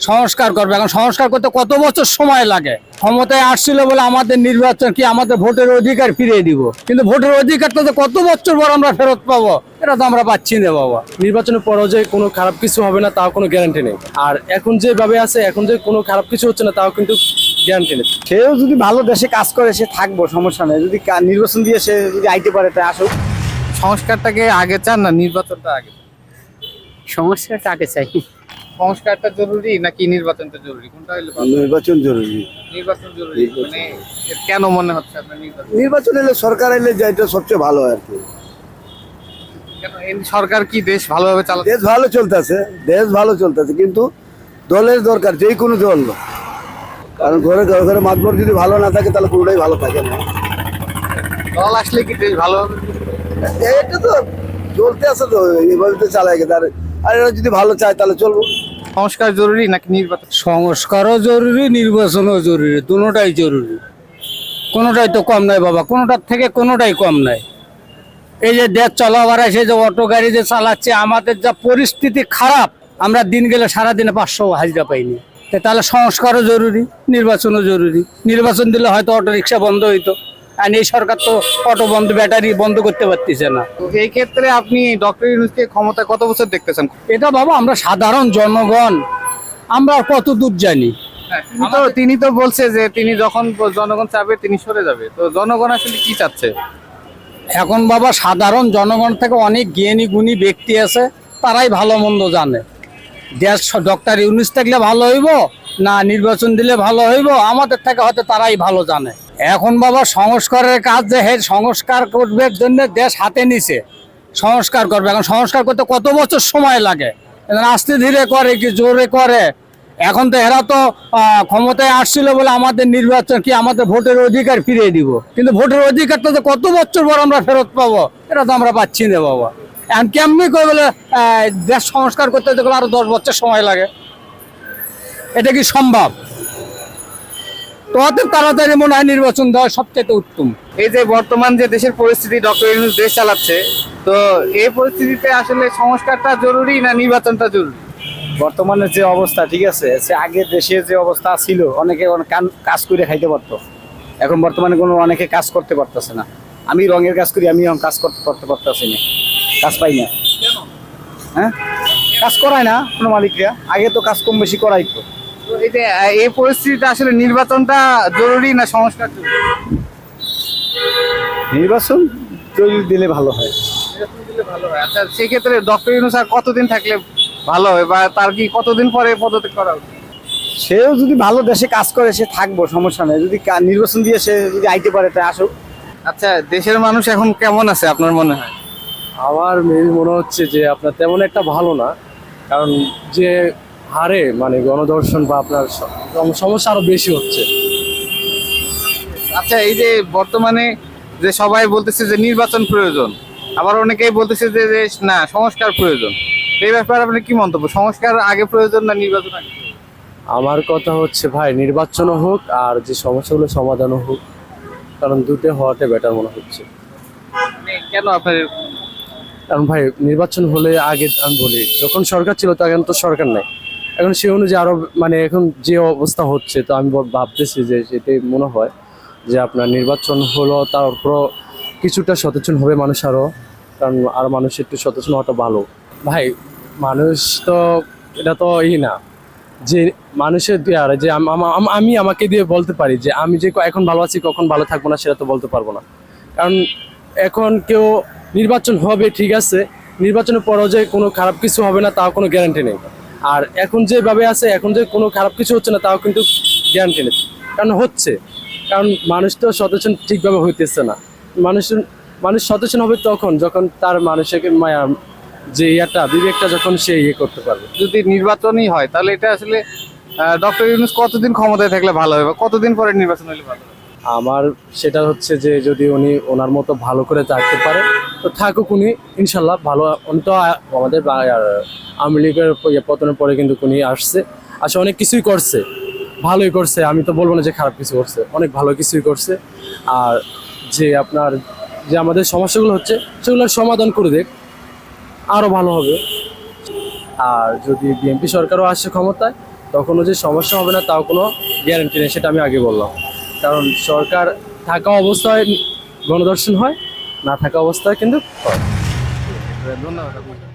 সংস্কার করবে। এখন সংস্কার করতে কত বছর সময় লাগে? ক্ষমতায় আসছিল বলে আমাদের নির্বাচন কি আমাদের ভোটের অধিকার ফিরিয়ে দিব? কিন্তু ভোটের অধিকারটা তো কত বছর পর আমরা ফেরত পাবো এটা তো আমরা পাচ্ছি না বাবা। নির্বাচনের পরও যে কোনো খারাপ কিছু হবে না তাও কোনো গ্যারান্টি নেই। আর এখন যেভাবে আছে এখন যে কোনো খারাপ কিছু হচ্ছে না তাও কিন্তু গ্যারান্টি নেই। সেও যদি ভালো দেশে কাজ করে সে থাকব সমস্যা নেই। যদি নির্বাচন দিয়ে সে যদি আইতে পারে তাই আসুক। সংস্কারটাকে আগে চান না নির্বাচনটা আগে? সমস্যাটা আগে চাই। সংস্কারটা জরুরি নাকি নির্বাচনটা জরুরি? কোনটা হইলে নির্বাচন জরুরি। নির্বাচন জরুরি। মানে কেন মনে হচ্ছে আপনার নির্বাচন? নির্বাচন এলে সরকার এলে যে এটা সবচেয়ে ভালো আর কি। সরকার কি দেশ ভালোভাবে চালাচ্ছে? দেশ ভালো চলতেছে দেশ ভালো চলতেছে কিন্তু দলের দরকার যেই কোনো দল। কারণ ঘরে ঘরে ঘরে মাতবর যদি ভালো না থাকে তাহলে পুরোটাই ভালো থাকে না। দল আসলে কি দেশ ভালো হবে? এটা তো চলতে আছে তো এইভাবে তো চালাই গেছে। আর আর এরা যদি ভালো চায় তাহলে চলবো। সংস্কার জরুরি নাকি নির্বাচন? সংস্কারও জরুরি, নির্বাচনও জরুরি দুটোটাই জরুরি। কোনোটাই তো কম নাই বাবা, কোনোটার থেকে কোনোটাই কম নাই। এই যে দেশ চলাবার এসে যে অটো গাড়ি যে চালাচ্ছে, আমাদের যা পরিস্থিতি খারাপ, আমরা দিন গেলে সারাদিনে পাঁচশো হাজিরা পাইনি। তাহলে সংস্কারও জরুরি, নির্বাচনও জরুরি। নির্বাচন দিলে হয়তো অটো রিক্সা বন্ধ হইতো। আর এই সরকার তো অটো বন্ধ ব্যাটারি বন্ধ করতে পারতেছে না। তো এই ক্ষেত্রে আপনি ডক্টর ইউনুসকে ক্ষমতা কত বছর দেখতেছেন? এটা বাবা আমরা সাধারণ জনগণ। আমরা কত দূর জানি? তিনি তো তিনি তো বলছে যে তিনি যখন জনগণ চাবে তিনি সরে যাবে। তো জনগণ আসলে কি চাচ্ছে? এখন বাবা সাধারণ জনগণ থেকে অনেক জ্ঞানী গুণী ব্যক্তি আছে তারাই ভালো মন্দ জানে। দেশ ডক্টর ইউনুস থাকলে ভালো হইব? না, নির্বাচন দিলে ভালো হইব, আমাদের থেকে হয়তো তারাই ভালো জানে। এখন বাবা সংস্কারের কাজ যে হে সংস্কার করবে জন্য দেশ হাতে নিছে। সংস্কার করবে। এখন সংস্কার করতে কত বছর সময় লাগে? আস্তে ধীরে করে কি জোরে করে? এখন তো এরা তো ক্ষমতায় আসছিল বলে আমাদের নির্বাচন কি আমাদের ভোটের অধিকার ফিরিয়ে দিব? কিন্তু ভোটের অধিকারটা তো কত বছর পর আমরা ফেরত পাবো, এটা তো আমরা পাচ্ছি না বাবা। এখন কেমনি করে বলে দেশ সংস্কার করতে দেখলে আরও দশ বছর সময় লাগে? এটা কি সম্ভব? তো অত তাড়াতাড়ি মনে হয় নির্বাচন দেওয়া সবচেয়ে উত্তম। এই যে বর্তমান যে দেশের পরিস্থিতি ডক্টর ইউনুস দেশ চালাচ্ছে তো এই পরিস্থিতিতে আসলে সংস্কারটা জরুরি না নির্বাচনটা জরুরি? বর্তমানে যে অবস্থা ঠিক আছে সে আগে দেশে যে অবস্থা ছিল অনেকে কান- কাজ করে খাইতে পারতো। এখন বর্তমানে কোনো অনেকে কাজ করতে পারতেছে না। আমি রঙের কাজ করি আমি এখন কাজ করতে করতে পারতেছি না। কাজ পাই না। হ্যাঁ? কাজ করায় না কোনো মালিকরা। আগে তো কাজ কম বেশি করাই তো তো এই এই পরিস্থিতিতে আসলে নির্বাচনটা জরুরি না সংস্কার জরুরি? নির্বাচন তৈরি দিলে ভালো হয়। দিলে ভালো হয়। আচ্ছা সেক্ষেত্রে ডক্টর ইউনুস আর কতদিন থাকলে ভালো হবে বা তার কি কতদিন পরে পদত্যাগ করা উচিত? সেও যদি ভালো দেশে কাজ করে সে থাকব সমস্যা নেই। যদি নির্বাচন দিয়ে সে যদি আইতে পারে তাই আসুক। আচ্ছা দেশের মানুষ এখন কেমন আছে আপনার মনে হয়? আমার মনে হচ্ছে যে আপনার তেমন একটা ভালো না। কারণ যে হারে মানে গণধর্ষণ বা আপনার সমস্যা আরও বেশি হচ্ছে। আচ্ছা এই যে বর্তমানে যে সবাই বলতেছে যে নির্বাচন প্রয়োজন আবার অনেকেই বলতেছে যে না সংস্কার প্রয়োজন। এই ব্যাপারে আপনি কি মন্তব্য? সংস্কার আগে প্রয়োজন না নির্বাচন আগে আমার কথা হচ্ছে ভাই নির্বাচনও হোক আর যে সমস্যাগুলো সমাধানও হোক কারণ দুটো হওয়াটা বেটার মনে হচ্ছে। মানে কেন আপনার কারণ ভাই নির্বাচন হলে আগে আমি বলি যখন সরকার ছিল তখন তো সরকার নাই। এখন সে অনুযায়ী আরও মানে এখন যে অবস্থা হচ্ছে, তো আমি ভাবতেছি যে সেটাই মনে হয় যে আপনার নির্বাচন হলো তারপর কিছুটা সচেতন হবে মানুষ আরও, কারণ আর মানুষ একটু সচেতন হওয়াটা ভালো। ভাই, মানুষ তো এটা তো ই না, যে মানুষের দিয়ে আর যে আমি আমাকে দিয়ে বলতে পারি যে আমি যে এখন ভালো আছি, কখন ভালো থাকব না সেটা তো বলতে পারব না। কারণ এখন কেউ নির্বাচন হবে ঠিক আছে, নির্বাচনের পরও যে কোনো খারাপ কিছু হবে না, তাও কোনো গ্যারান্টি নেই। আর এখন যেভাবে আছে, এখন যে কোনো খারাপ কিছু হচ্ছে না, তাও কিন্তু গ্যারান্টি নেই। কারণ হচ্ছে, কারণ মানুষ তো সচেতন ঠিকভাবে হইতেছে না। মানুষ মানুষ সচেতন হবে তখন, যখন তার মানুষের মায়া, যে ইয়াটা, বিবেকটা যখন সে ইয়ে করতে পারবে। যদি নির্বাচনই হয়, তাহলে এটা আসলে ডক্টর ইউনুস কতদিন ক্ষমতায় থাকলে ভালো হবে বা কতদিন পরে নির্বাচন হলে ভালো আমার সেটা হচ্ছে যে যদি উনি ওনার মতো ভালো করে থাকতে পারে, তো থাকুক উনি, ইনশাল্লাহ ভালো, উনি তো আমাদের আওয়ামী লীগের ইয়ে পতনের পরে কিন্তু উনি আসছে। আসলে অনেক কিছুই করছে, ভালোই করছে, আমি তো বলব না যে খারাপ কিছু করছে, অনেক ভালো কিছুই করছে। আর যে আপনার, যে আমাদের সমস্যাগুলো হচ্ছে, সেগুলোর সমাধান করে দেখ আরও ভালো হবে। আর যদি বিএনপি সরকারও আসে ক্ষমতায়, তখনও যে সমস্যা হবে না, তাও কোনো গ্যারান্টি নেই, সেটা আমি আগে বললাম। কারণ সরকার থাকা অবস্থায় গণদর্শন হয় না থাকা অবস্থায় কিন্তু হয়। ধন্যবাদ